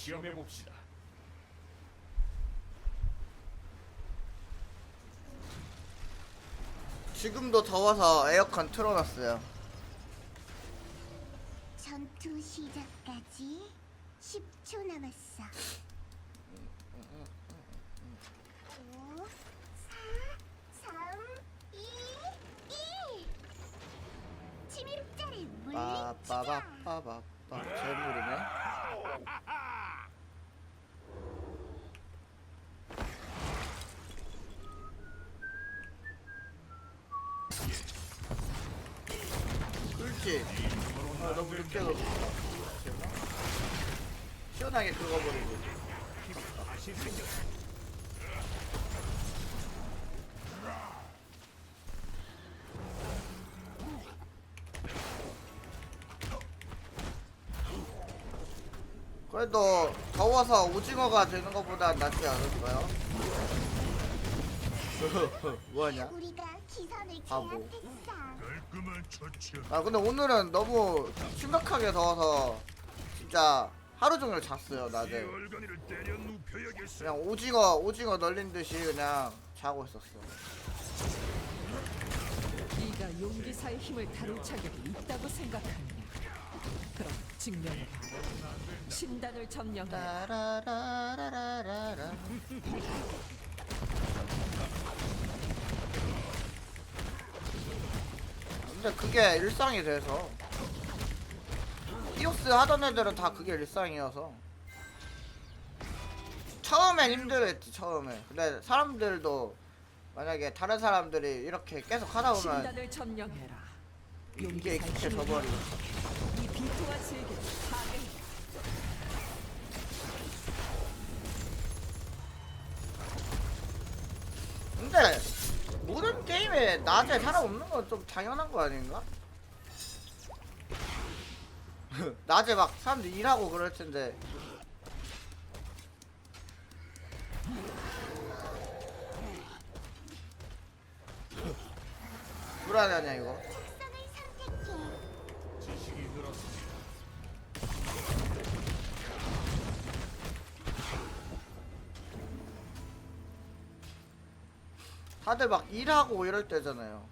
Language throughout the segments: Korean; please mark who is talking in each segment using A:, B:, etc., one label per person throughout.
A: 시험해 봅시다.
B: 지금도 더워서 에어컨 틀어놨어요.
C: 전투 시작까지 10초 남았어. 5, 4, 3, 2, 1. 침입자를 물리치자.
B: 빠빠바빠바빠 재물이네. 그렇지. 아, 너무 늦게 넣었어. 시원하게 긁어버리고. 그래도 더워서 오징어가 되는 것보다 낫지 않을까요? 뭐하냐? 바보. 아 근데 오늘은 너무 심각하게 더워서 진짜 하루 종일 잤어요 낮에. 그냥 오징어 오징어 널린 듯이 그냥 자고 있었어
D: 네가 용기사의 힘을 다룰 자격이 있다고 생각하느냐? 그럼 증명해봐. 신단을 점령해
B: 따라라라라라라 근데 그게 일상이 돼서. 이오스 하던 애들은 다 그게 일상이어서. 처음엔 힘들었지 처음에. 근데 사람들도 만약에 다른 사람들이 이렇게 계속 하다 보면
D: 신단을 점령해라.
B: 이게 익숙해져버리고.
D: 이 비통한.
B: 근데 모든 게임에 낮에 사람 없는 건 좀 당연한 거 아닌가? 낮에 막 사람들 일하고 그럴 텐데 불안하냐 이거 다들 막 일하고 이럴 때잖아요.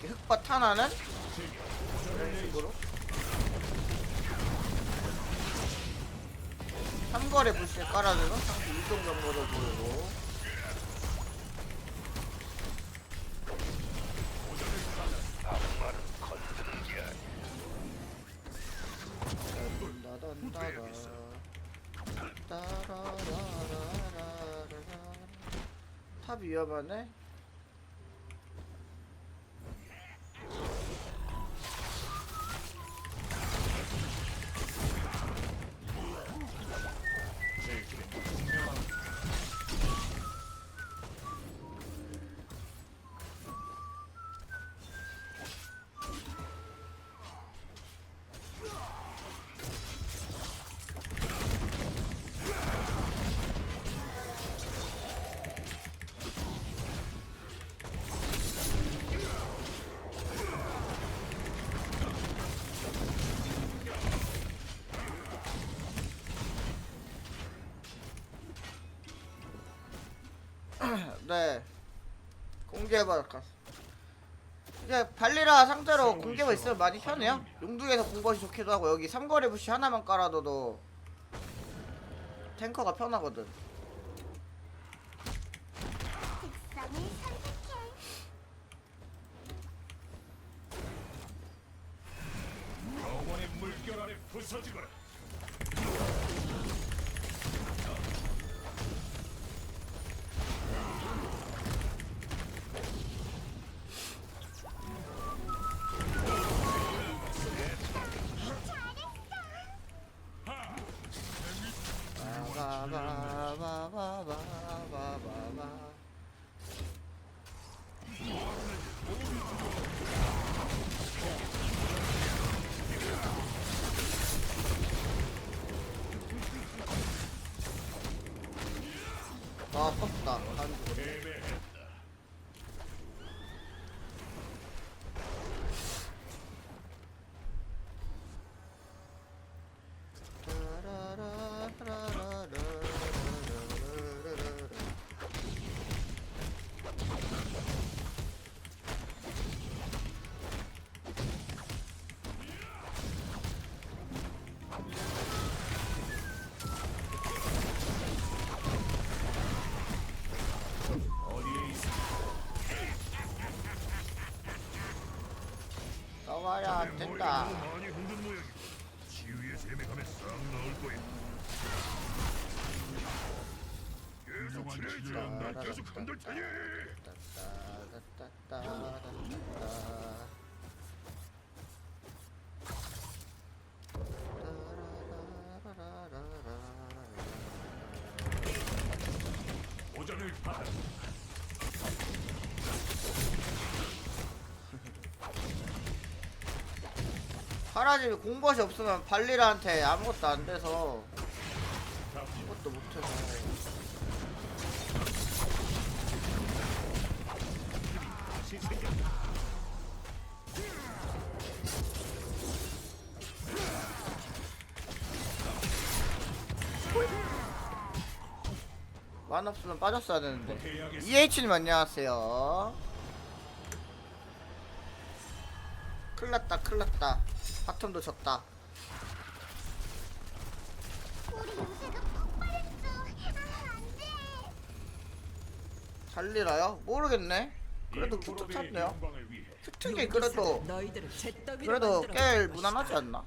B: 흙밭 하나는 이런 식으로. 삼거리 불씨 깔아주면 상대 이동 정보도 보이고
A: 따라라라라라 탑 위험하네?
B: 네. 공개해봐라. 이제 발리라 상대로 공개가 있으면 많이 편해요. 용두에서 공것이 좋기도 하고 여기 삼거리 부시 하나만 깔아둬도 탱커가 편하거든.
A: 물결 아래 부서지거라.
B: 바바바바바바 아 아팠다 한두 와야 된다.
A: 오전을 받아.
B: 파라님이 공것이 없으면 발리라한테 아무것도 안 돼서 아무것도 못해서. 만 없으면 빠졌어야 되는데. EH님 안녕하세요. 큰일났다 큰일났다. 바텀도 졌다
C: 우리 요새가 폭발했어. 아, 안 돼.
B: 잘리나요? 모르겠네 그래도 괜찮네요 큐트게 그래도 그래도
D: 꽤
B: 무난하지 않나?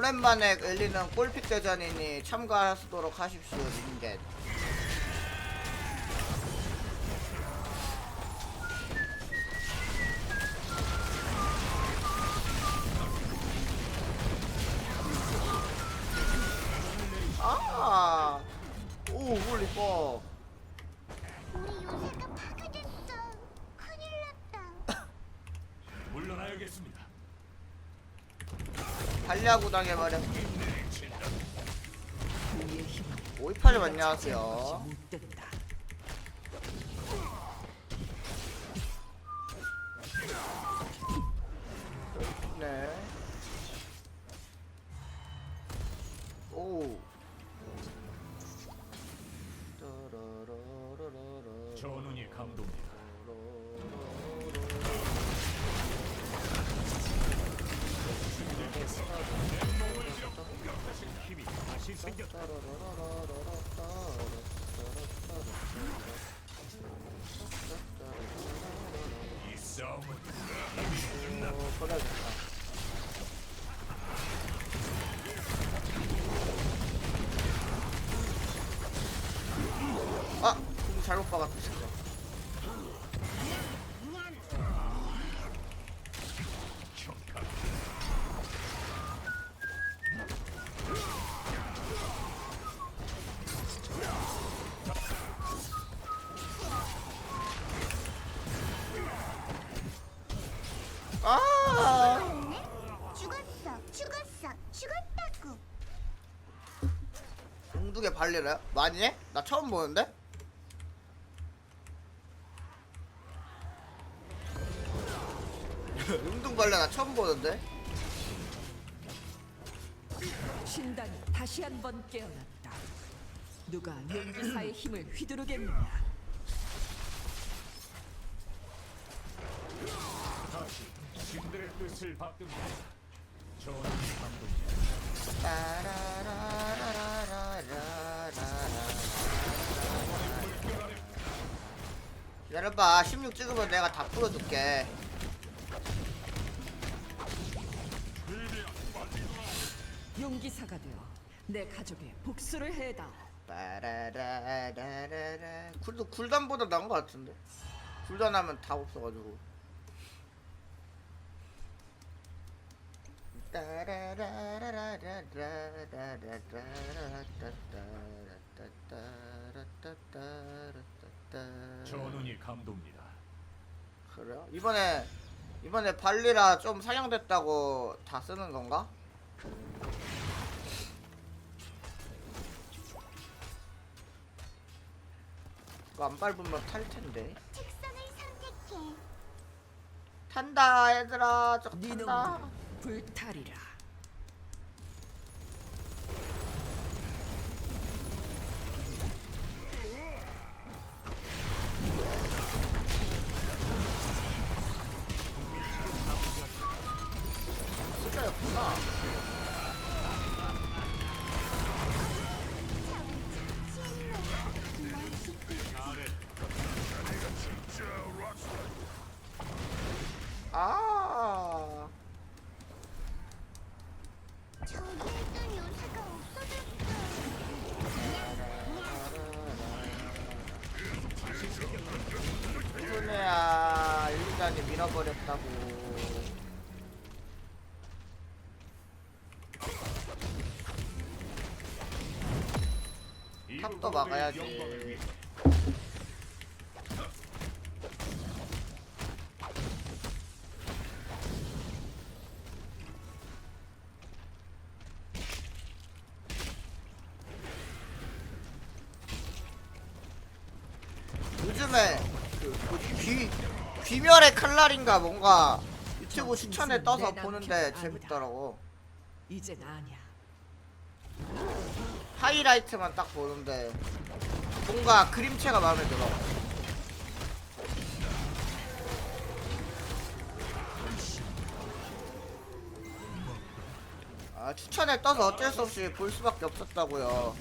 B: 오랜만에 열리는 골픽 대전이니 참가하도록 하십시오, 닌겐. ますよ。 아! 공 잘못 박았다 진짜 아!
C: 죽었어, 죽었어,
B: 발레라? 많이 해? 나 처음 보는데? 보던데.
D: 신단 다시 한 번 깨어났다. 누가 용기사의 힘을 휘두르겠느냐?
A: 다시 신들의 뜻을 받듭니다. 저는 감독님 물결 아래
B: 기다려봐 16 찍으면 내가 다 풀어줄게
D: 용기사가 되어 내 가족의 복수를 해다.
B: 빠라라라라라. 굴도 굴단보다 나은 것 같은데. 굴단하면 답 없어가지고.
A: 전운이 감돕니다.
B: 그래요? 이번에 이번에 발리라 좀 상향됐다고 다 쓰는 건가? 이거 안 밟으면 탈 텐데.
C: 선택해.
B: 탄다 얘들아
D: 저네
B: 탄다.
D: 불탈이라.
B: 탑도 막아야지. 요즘에 그 뭐지 귀 귀멸의 칼날인가 뭔가 유튜브 추천에 떠서 보는데 재밌더라고.
D: 이젠 아니야.
B: 하이라이트만 딱 보는데 뭔가 그림체가 마음에 들어. 아 추천에 떠서 어쩔 수 없이 볼 수밖에 없었다고요.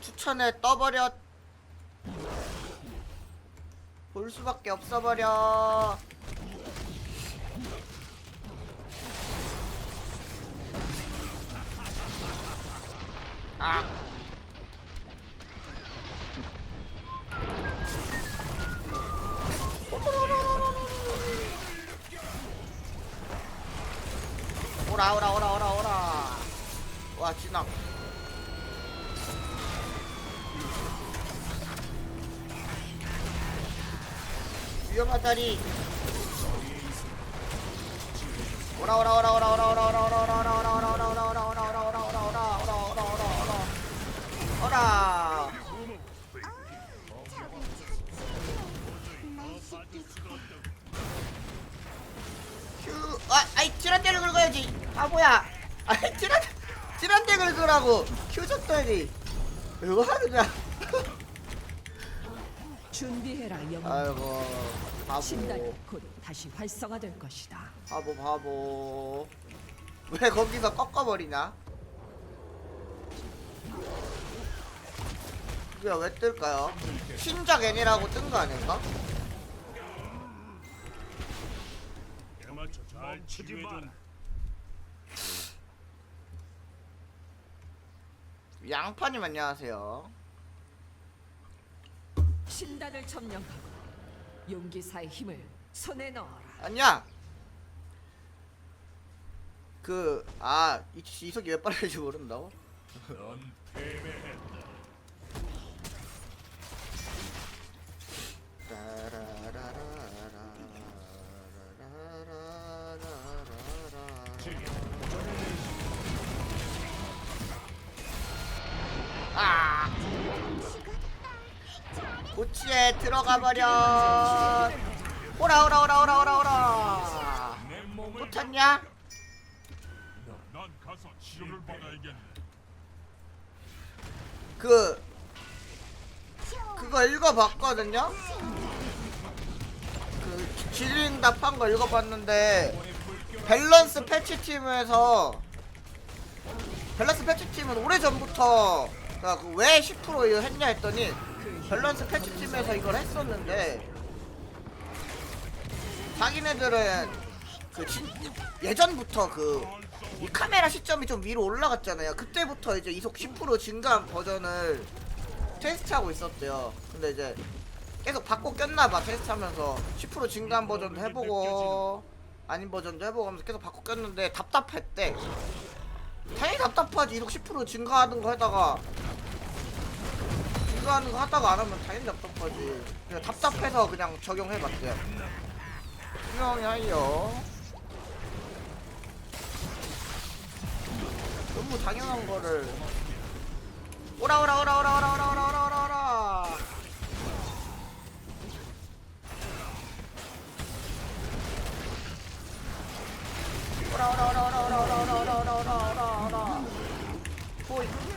B: 추천에 떠버려. 볼 수밖에 없어버려. 오라 오라 오라 오라 오라. 와 진앙. 위험하다리. 지란대를 긁어야지 바보야 아이 지란 지란대 긁으라고 큐 줬더니 이거 하느냐
D: 준비해라 영웅.
B: 아이고 바보
D: 신단이 곧 다시 활성화될 것이다.
B: 바보 바보 왜 거기서 꺾어버리냐 이게 왜 뜰까요? 신작 애니라고 뜬 거 아닐까?
A: 치지 마라.
B: 양파님 안녕하세요
D: 신단을 점령하고 용기사의 힘을 손에 넣어라.
B: 아니야 그, 아, 이, 이속이 왜 빠를지 모른다고?
A: 넌 패배했다.
B: 고치에 들어가 버려. 오라 오라 오라 오라 오라 오라. 또 탔냐? 그 그거 읽어봤거든요. 그 질의응답한 거 읽어봤는데 밸런스 패치 팀에서 밸런스 패치 팀은 오래 전부터 그러니까 그왜 10% 이거 했냐 했더니 밸런스 패치 팀에서 이걸 했었는데 자기네들은 그 진, 예전부터 그 이 카메라 시점이 좀 위로 올라갔잖아요. 그때부터 이제 이속 10% 증가한 버전을 테스트하고 있었대요. 근데 이제 계속 바꿔 꼈나봐 테스트하면서 10% 증가한 버전도 해보고 아닌 버전도 해보고 하면서 계속 바꿔 꼈는데 답답했대. 당연히 답답하지 이속 10% 증가하는 거 하다가 하는 거 하다가 안 하면 당연히 답답하지. 그냥 답답해서 그냥 적용해봤어요. 분명히 하여. 너무 당연한 거를. 오라 오라 오라 오라 오라 오라 오라 오라 오라 오라. 오라 오라 오라 오라 오라 오라 오라 오라 오라 오라 오라 오라. 호이.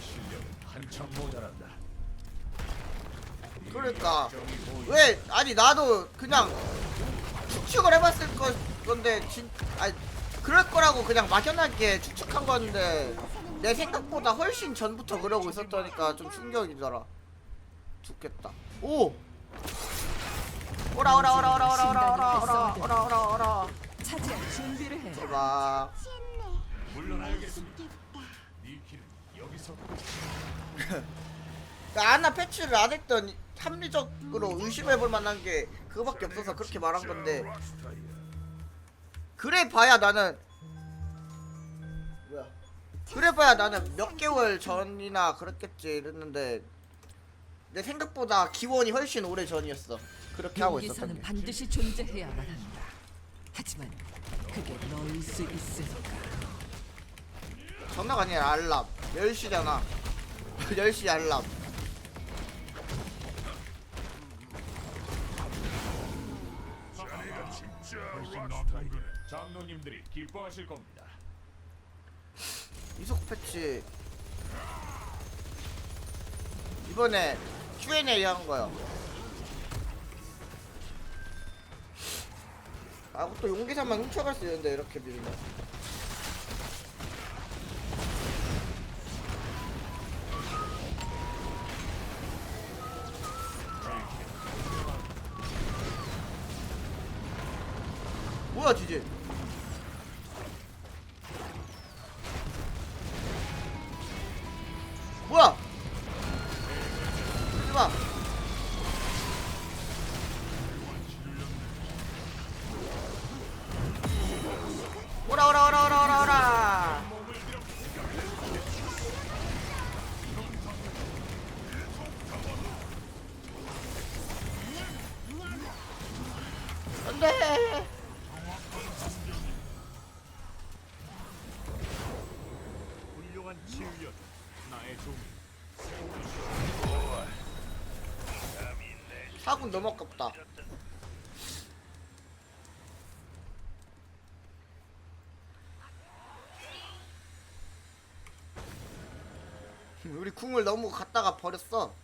A: 실력은 한참 모자란다.
B: 그러니까 왜 아니 나도 그냥 추측을 해봤을 거, 건데 진 아니 그럴 거라고 그냥 막연하게 추측한 건데 내 생각보다 훨씬 전부터 그러고 있었다니까 좀 충격이더라 죽겠다 오 오라 오라 오라 오라 오라 오라 오라 오라 오라 오라 오라
D: 차지할 준비를 해.
C: 취했네.
A: 물러나야겠습니다.
C: 좋겠다.
A: 네 길은 여기서
B: 그러니까 아나 패치를 안 했던 합리적으로 의심해볼 만한 게 그거밖에 없어서 그렇게 말한 건데. 그래 봐야 나는 뭐야 그래 봐야 나는 몇 개월 전이나 그랬겠지 이랬는데 내 생각보다 기원이 훨씬 오래 전이었어 그렇게 하고 있었던 게
D: 반드시 존재해야만 한다. 하지만 그게 너일 수 있을까?
B: 전화가 아니라 알람. 10시잖아. 10시 알람.
A: 자네가 진짜
E: 걸 장로님들이 기뻐하실 겁니다.
B: 이속 패치. 이번에 Q&A 한 거요 아또 용기사만 훔쳐갈 수 있는데 이렇게 밀면 뭐야 지지 사군 너무 아깝다. 우리 궁을 너무 갖다가 버렸어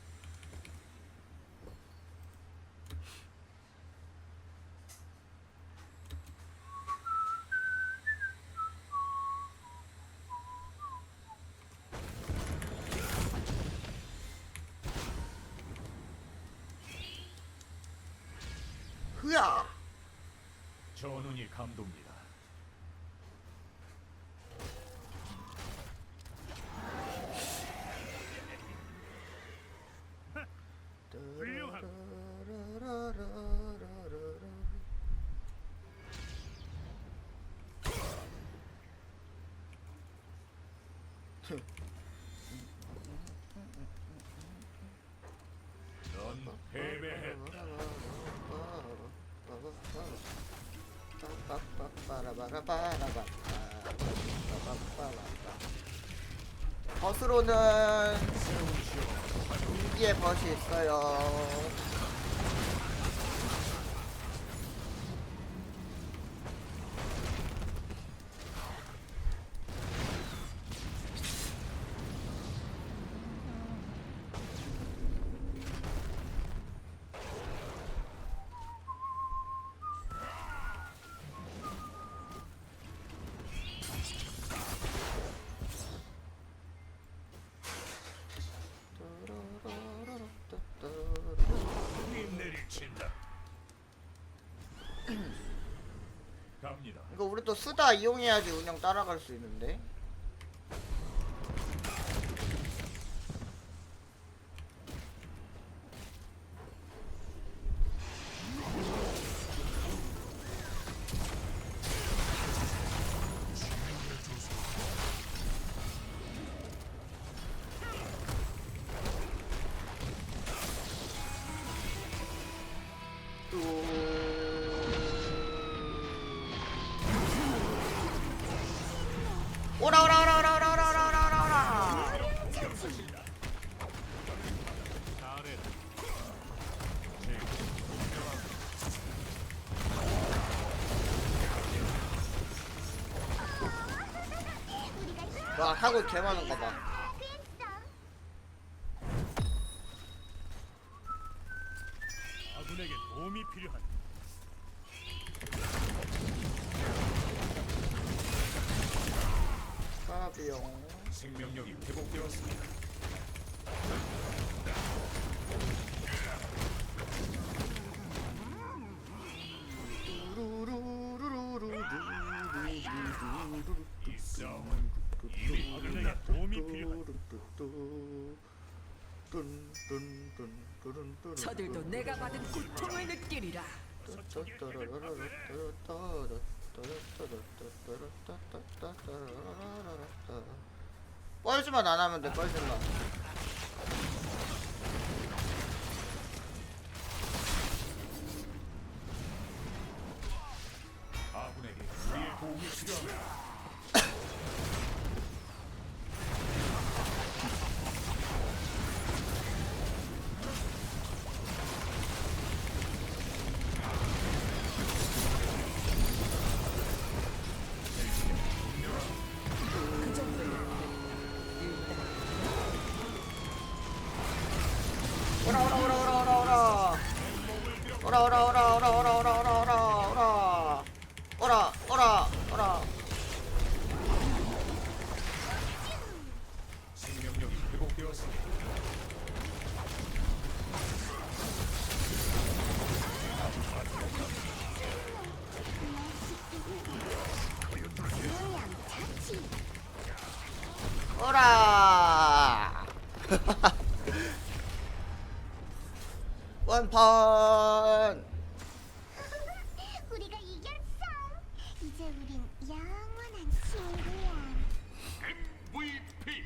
E: 빠라바라바라바
B: 버스로는 이게 버시 있어요 이거 우리 또 쓰다 이용해야지 운영 따라갈 수 있는데. 와 타고 개 많은 거 봐.
A: 아군에게 도움이 필요한
B: 까비용.
E: 생명력이 회복되었습니다.
D: 저들도 내가 받은 고통을 느끼리라.
B: 뻘즈만 안 하면 돼 뻘즈만 오라 원펀
C: 우리가 이겼어. 이제 우린 영원한 친구야.
A: MVP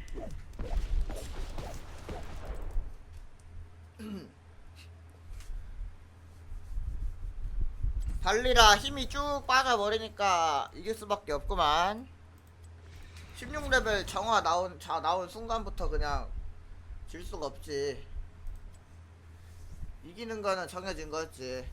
B: 달리라 힘이 쭉 빠져버리니까 이길 수밖에 없구만 16레벨 정화 나온 자 나온 순간부터 그냥 질 수가 없지. 이기는 거는 정해진 거였지